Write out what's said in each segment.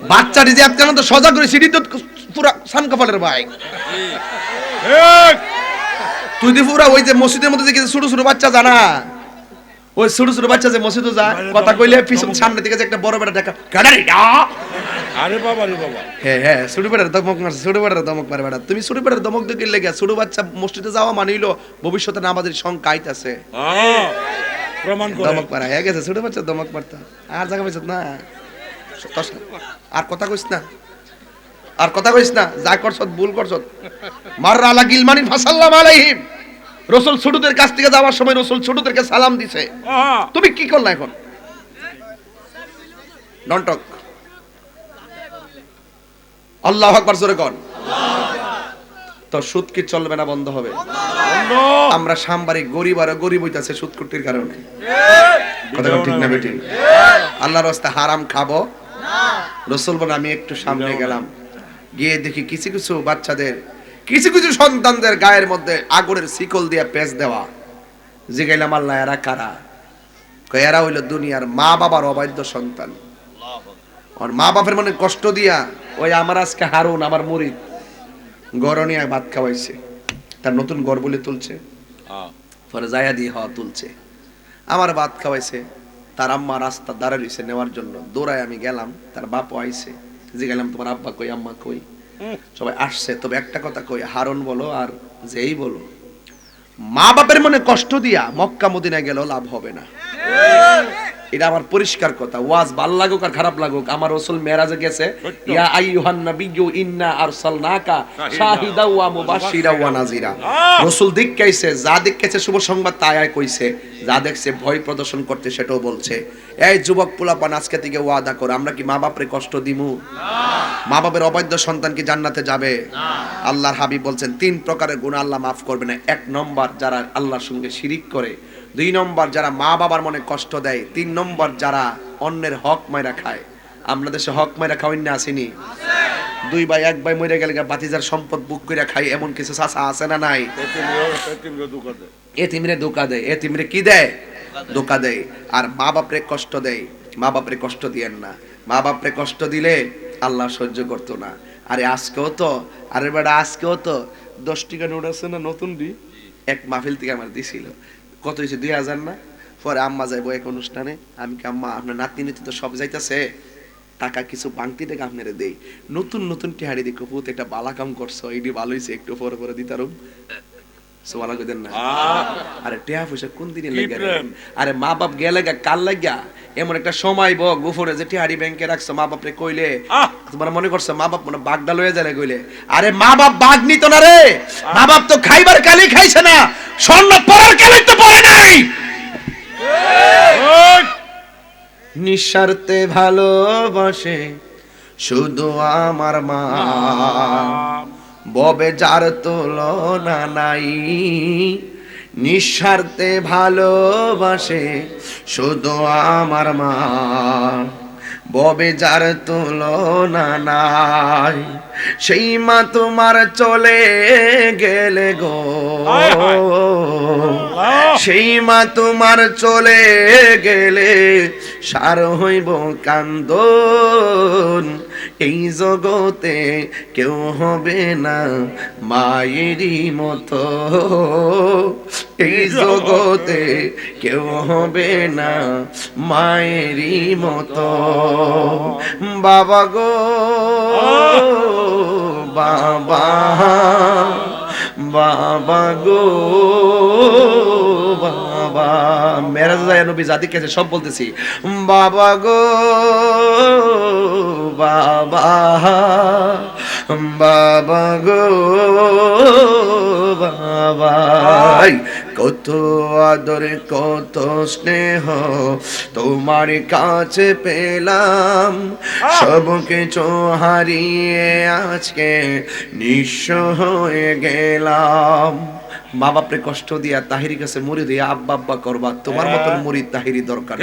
বাচ্চাটি যে আজকাল তো সজা করে সিঁড়ি তো পুরা সান কপালের ভাই তুই দি পুরা ওই যে মসজিদের মধ্যে দেখি ছোট ছোট বাচ্চা জানা ওই ছোট ছোট বাচ্চা যে মসজিদে যায় কথা কইলে পিছন সামনে থেকে যে একটা বড় বেটা দেখা কাডারি ডা আরে বাবা রে বাবা। হ্যাঁ হ্যাঁ ছোট বেটার দমক মারছে ছোট বেটার দমক মারে বেটা। তুমি ছোট বেটার দমক দিকে লেগে ছোট বাচ্চা মসজিদে যাওয়া মানিল ভবিষ্যতে নামাজের সংখ্যা আইতাছে। আহ, প্রমাণ করে। দমক মারা হয়ে গেছে ছোট বাচ্চা দমক মারতা। আর জায়গা পাইছত না? আর কথা কইস না। আর কথা কইস না যা করছত ভুল করছত। মাররা আলা গিলমানিন ফাসাল্লাম আলাইহিম। রসুল ছোটদের কাছ থেকে যাওয়ার সময় রসুল ছোটদেরকে সালাম দিছে। তুমি কি করলা এখন? নন্টক। আল্লাহ আকবার জোরে তো সুদ কি চলবে না বন্ধ হবে। আমরা সাম্বারিক গরিব আর গরিব হইতাছে সুদ কুটির কারণে। কথা ঠিক না বেটি? আল্লাহর রাস্তা হারাম খাব। রসুল বলে আমি একটু সামনে গেলাম। গিয়ে দেখি কিছু কিছু বাচ্চাদের কিছু কিছু সন্তানদের গায়ের মধ্যে আগুনের শিকল দিয়ে পেঁচ দেওয়া। জিগাইলাম আল্লাহ এরা কারা? কই এরা হইল দুনিয়ার মা বাবার অবাধ্য সন্তান। আর মা বাপের মনে কষ্ট দিয়া ওই আমার আজকে হারুন আমার মুরিদ। গরনিয়া ভাত খাওয়াইছে। তার নতুন গড় বলে তুলছে পরে জায়া দিয়ে হওয়া তুলছে। আমার ভাত খাওয়াইছে। তার আম্মা রাস্তা দাঁড়া রয়েছে নেওয়ার জন্য। দৌড়ায় আমি গেলাম তার বাপও আইছে। যে গেলাম তোমার আব্বা কই আম্মা কই? সবাই আসছে তবে একটা কথা কই হারন বলো আর যেই বলো মা বাপের মনে কষ্ট দিয়া মক্কা মদিনা গেলেও লাভ হবে না। এটা আমার পরিষ্কার কথা। ওয়াজ ভালো লাগুক আর খারাপ লাগুক আমার রসুল মেরাজে গেছে। ইয়া আইয়ুহান নাবিয়্যু ইন্না আরসালনাকা শাহিদা ওয়া মুবাশশিরা ওয়া আহ! রসুল দিক্কাইছে যা দিক্কাইছে শুভ সংবাদ তাই আয় কইছে যা দেখছে ভয় প্রদর্শন করতে সেটাও বলছে। এই যুবক পোলাপান আজকে থেকে ওয়াদা কর আমরা কি মা বাপরে কষ্ট দিমু? মা বাপের অবৈধ সন্তান কি জান্নাতে যাবে? আল্লাহর হাবিব বলছেন তিন প্রকারের গুণ আল্লাহ মাফ করবে না। এক নম্বর যারা আল্লাহর সঙ্গে শিরিক করে দুই নম্বর যারা মা বাবার মনে কষ্ট দেয়, তিন নম্বর যারা অন্যের হক মাইরা খায়। আমরা দেশে হক মাইরা খাওয়াই না আসেনি? দুই ভাই, এক ভাই মরে গেলে বাতিজার সম্পদ বুক করে খাই এমন কিছু চাষা আছে না নাই? এতিমরে- দুঃখ দেয়। এতিমরে কি দেয়? ধোকা দেয়। আর মা বাপরে কষ্ট দেয়। মা বাপরে কষ্ট দিয়েন না। মা বাপরে কষ্ট দিলে আল্লাহ সহ্য করতো না। আরে আজকেও তো, আরে বেটা আজকেও তো। দশ টাকা নোট আছে না নতুন ডি এক মাহফিল থেকে আমার দিছিল। কত হয়েছে? দুই হাজার না? পরে আম্মা যাইবো এক অনুষ্ঠানে। আমি কি আম্মা আপনার নাতি নিতে তো সব যাইতেছে। টাকা কিছু বাংতি থেকে আপনারে দেই। নতুন নতুন টিহারি দেখো পুত একটা বালা কাম করছ। এইটি ভালো হয়েছে একটু পরে পরে দিতে সোয়ালা কইদেন না? আরে টেহা পয়সা কোন দিনে লাগে লেগে আরে মা বাপ গেলে গা কাল লাগিয়া। এমন একটা সময় ব গুফরে যে টিহারি ব্যাংকে রাখছো মা বাপরে কইলে তোমার মনে করছ মা বাপ মনে বাগডা লয়ে যায় কইলে? আরে মা বাপ বাগ নিত না রে! মা বাপ তো খাইবার কালি খাইছে না স্বর্ণ পরার কালি তো পরে নাই! নিঃস্বার্থে ভালোবাসে শুধু আমার মা। ববে যার তুলনা নাই। নিঃস্বার্থে ভালোবাসে শুধু আমার মা। ববে যার তুলনা নাই সেই মা তোমার চলে গেলে গো। সেই মা তোমার চলে গেলে সার হইব কান্দন। এই জগতে কেউ হবে না মায়েরই মতো। এই জগতে কেউ হবে না মায়েরই মতো। বাবা গো বাবা বাবা গো। বাবা মেরাজ নবী জাতি কাছে সব বলতেছি। বাবা গো, বাবা বাবা গো, বাবা কত আদর, কত স্নেহ তোমার কাছে পেলাম। সব কিছু হারিয়ে আজকে নিঃস্ব হয়ে গেলাম। মা বাপরে কষ্ট দিয়া তাহিরি কাছে মুড়ি দিয়া আব্বা আব্বা করবা তোমার মতন মুড়ি তাহিরি দরকার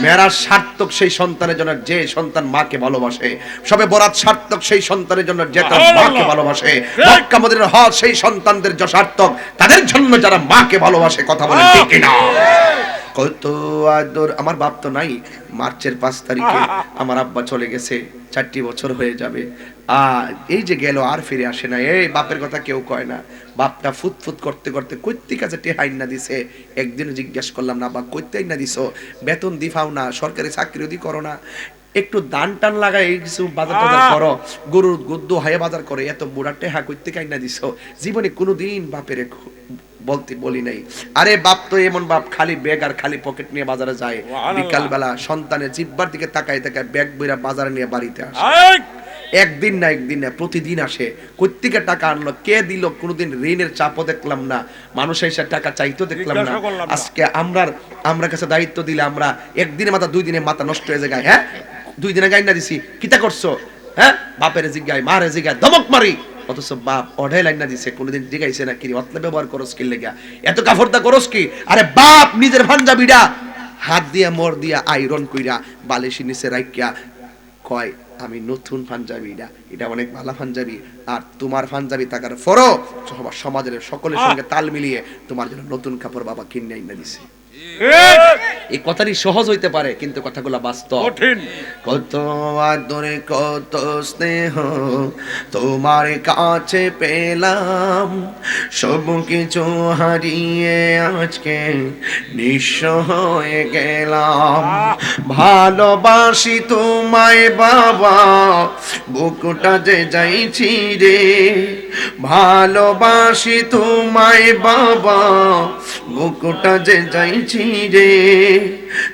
মেরাজ সার্থক সেই সন্তানের জন্য যে সন্তান মাকে ভালোবাসে সবে বরাত সার্থক সেই সন্তানের জন্য যে তার মাকে ভালোবাসে মক্কা মদিনার হজ সেই সন্তানদের যে সার্থক তাদের জন্য যারা মাকে ভালোবাসে কথা বলে ঠিক না কত আদর আমার বাপ তো নাই মার্চের পাঁচ তারিখে আমার আব্বা চলে গেছে চারটি বছর হয়ে যাবে। আর এই যে গেল আর ফিরে আসে না। এই বাপের কথা কেউ কয় না। বাপটা ফুটফুট করতে করতে কৈত্তিক কাছে টেহাইন না দিছে। একদিন জিজ্ঞেস করলাম না বা কৈত্তাই না দিছো? বেতন দিফাও না সরকারি চাকরি দি করো না। একটু দান টান লাগাই কিছু বাজার টাজার করো। গরুর গদ্য হায়ে বাজার করে এত বুড়া টেহা করতে কাই না দিছো? জীবনে কোনোদিন বাপের বলতে বলি নাই। আরে বাপ তো এমন বাপ খালি ব্যাগ আর খালি পকেট নিয়ে বাজারে যায়। সুবহানাল্লাহ। বিকাল বেলা সন্তানের জিব্বার দিকে তাকায় তাকায় ব্যাগ বইরা বাজারে নিয়ে বাড়িতে আসে। একদিন না একদিন না প্রতিদিন আসে। কোত্থেকে টাকা আনলো কে দিল কোনোদিন ঋণের চাপও দেখলাম না। মানুষ এসে টাকা চাইতো দেখলাম না। আজকে আমরা আমরা কাছে দায়িত্ব দিলে আমরা একদিনে মাথা দুই দিনে মাথা নষ্ট হয়ে যায়। হ্যাঁ? দুই দিনে গাইনা দিছি। কিতা করছ? হ্যাঁ? বাপের জিগায় মারে জিগায় ধমক মারি। অথচ বাপ অঢাই লাইন না দিছে কোনোদিন জিগাইছে না কি অতলে ব্যবহার করস কি লেগা? এত কাফরদা করস কি? আরে বাপ নিজের ভাঞ্জাবিডা হাত দিয়া মোর দিয়া আয়রন কইরা বালিশি নিচে রাখিয়া কয় আমি নতুন পাঞ্জাবি এটা এটা অনেক ভালো পাঞ্জাবি। আর তোমার পাঞ্জাবি থাকার ফরো সবার সমাজের সকলের সঙ্গে তাল মিলিয়ে তোমার জন্য নতুন কাপড় বাবা কিনে আইনা দিছে। এই কথাটি সহজ হইতে পারে কিন্তু কথাগুলো বাস্তব। কঠিন। কত আদরে কত স্নেহ তোমার কাছে পেলাম সব কিছু হারিয়ে আজকে নিঃস্ব হয়ে গেলাম। ভালোবাসি তোমায় বাবা বুকটা যে যাইছি রে। ভালোবাসি তোমায় বাবা বুকটা যে যাইছি রে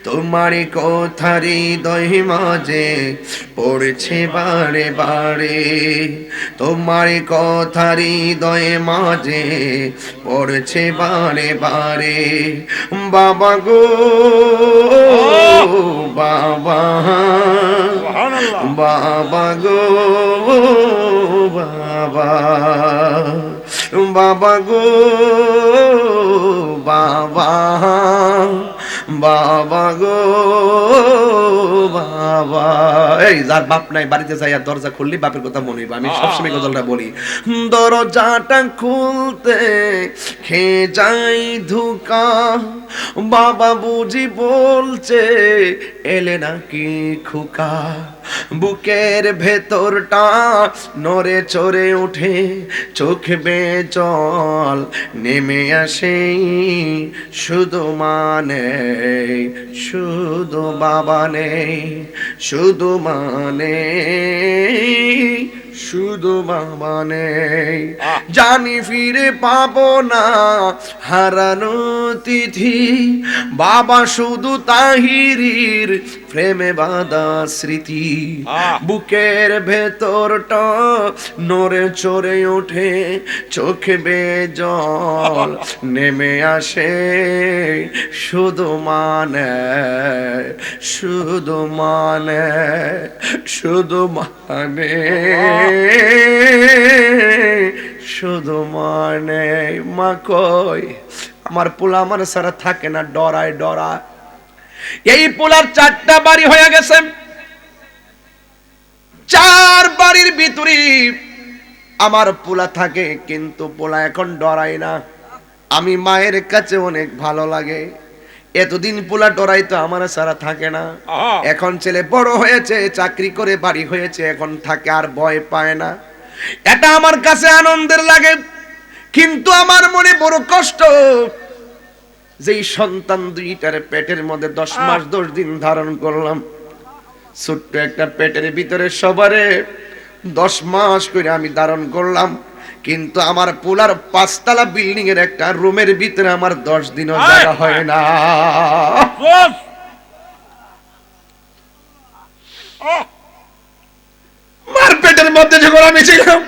তোমার কথারি দহি মাঝে পড়ছে বারে বারে। তোমার কথারি দয়ে মাঝে পড়ছে বারে বারে। বাবা গো বাবা বাবা গো বাবা। বাবা গো বাবা বাবা গো বাবা। এই যার বাপ নাই বাড়িতে যাই আর দরজা খুললি বাপের কথা মনে হইবে। আমি সবসময় গজলটা বলি। দরজাটা খুলতে খেয়ে যাই ধুকা বাবা বুঝি বলছে এলে নাকি খুকা। বুকের ভেতরটা নরে চড়ে উঠে চোখ বে জল নেমে আসে শুধু মানে শুধু বাবা নেই, শুধু মানে শুধু বাবা নেই জানি ফিরে পাবো না হারানো তিথি। বাবা শুধু তাহিরির প্রেমে বাঁধা স্মৃতি। বুকের ভেতরটা নড়ে চড়ে ওঠে চোখে বে জল নেমে আসে। শুধু মানে শুধু মানে শুধু মানে শুধু মানে মা কই? আমার পোলা আমার সারা থাকে না, ডরায় ডরায়। এই পোলার চারটা বাড়ি হয়ে গেছে। চার বাড়ির ভিতরে আমার পোলা থাকে, কিন্তু পোলা এখন ডরাই না। আমি মায়ের কাছে অনেক ভালো লাগে। এতদিন পোলা ডরাই তো আমার সারা থাকে না। এখন ছেলে বড় হয়েছে চাকরি করে বাড়ি হয়েছে এখন থাকে আর ভয় পায় না। এটা আমার কাছে আনন্দের লাগে কিন্তু আমার মনে বড় কষ্ট। যেই সন্তান দুইটার পেটের মধ্যে দশ মাস দশ দিন ধারণ করলাম ছোট্ট একটা পেটের ভিতরে সবারে দশ মাস করে আমি ধারণ করলাম। কিন্তু আমার পোলার পাঁচতলা বিল্ডিং এর একটা রুমের ভিতরে আমার দশ দিনও জায়গা হয় না। বস! মার পেটের মধ্যে যখন আমি ছিলাম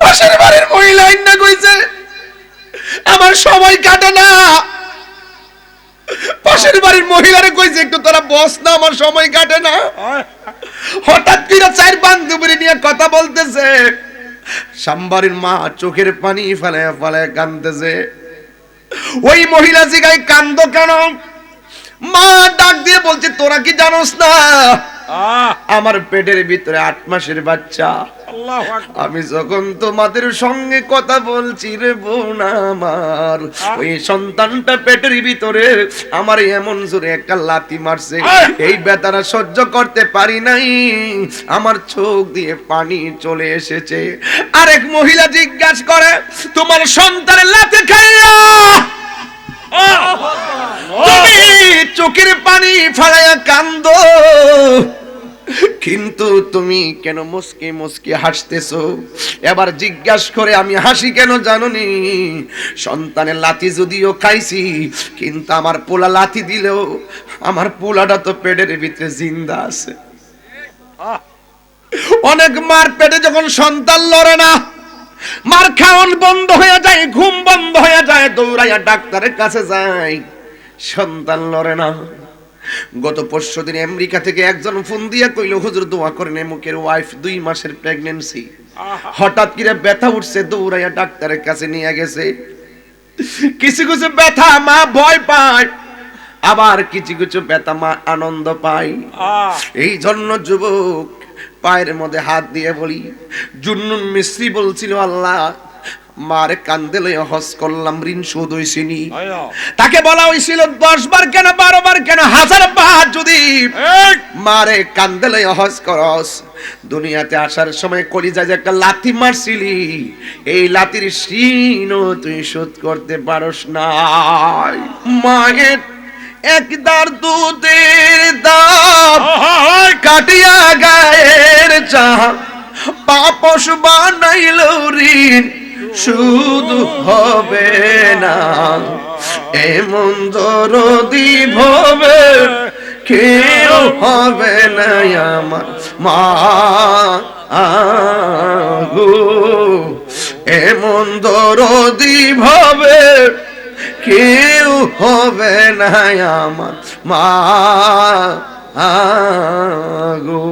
পাশের বাড়ির মহিলা না কইছে আমার সময় কাটে না। পাশের বাড়ির মহিলারে কইছে একটু তোরা বস না আমার সময় কাটে না। হঠাৎ করে চার বান্ধবী নিয়ে কথা বলতেছে। সাম্বারির মা চোখের পানি ফেলে ফেলে কান্দতেছে ওই মহিলা জিগায় কান্দ কেন? মা ডাক দিয়ে বলছে, তোরা কি জানোস না? আমার পেটের ভিতরে আট মাসের বাচ্চা। আমি যখন তোমাদের সঙ্গে কথা বলছি রে বোন আমার ওই সন্তানটা পেটের ভিতরে আমার এমন জোরে একটা লাথি মারছে। এই বেতারা সহ্য করতে পারি নাই। আমার চোখ দিয়ে পানি চলে এসেছে। আরেক মহিলা জিজ্ঞাসা করে তোমার সন্তানের লাথি খাইয়া? তুমি চোখের পানি ফালাইয়া কান্দ। কিন্তু তুমি কেন মুসকে মুসকে হাসতেছ? এবার জিজ্ঞাস করে আমি হাসি কেন জাননি? সন্তানের লাথি যদিও খাইছি, কিন্তু আমার পোলা লাথি দিলেও আমার পোলাটা তো পেটের ভিতরে জিন্দা আছে। অনেক মার পেটে যখন সন্তান লড়ে না, মার খাওয়ান বন্ধ হয়ে যায়, ঘুম বন্ধ হয়ে যায়, দৌড়াইয়া ডাক্তারের কাছে যায়। সন্তান লড়ে না। গত পরশু দিন আমেরিকা থেকে একজন ফোন দিয়া কইল হুজুর দোয়া করেন মুখের ওয়াইফ দুই মাসের প্রেগনেন্সি হঠাৎ করে ব্যথা উঠছে দৌড়াইয়া ডাক্তারের কাছে নিয়ে গেছে। কিছু কিছু ব্যথা মা ভয় পায় আবার কিছু কিছু ব্যথা মা আনন্দ পায়। এই জন্য যুবক পায়ের মধ্যে হাত দিয়ে বলি জুন্নুন মিস্ত্রি বলছিল আল্লাহ মার কান্দে লইয়া হজ করলাম ঋণ শোধ হইছিনি তাকে বলা হয়েছিল দশ বার কেন বারো বার কেন হাজার বার যদি মারে কান্দে হজ করস। দুনিয়াতে আসার সময় কলিজা যে একটা লাথি মারছিলি এই লাতির ঋণও তুই শোধ করতে পারস নাই। মায়ের একদার দুধের দাম কাটিয়া গায়ের চাহ পাপস বানাইল ঋণ। শুধু হবে না, এমন দরদি ভবে কেউ হবে না আমার মা। আগো, এমন দরদি ভবে কেউ হবে না আমার মা। আগো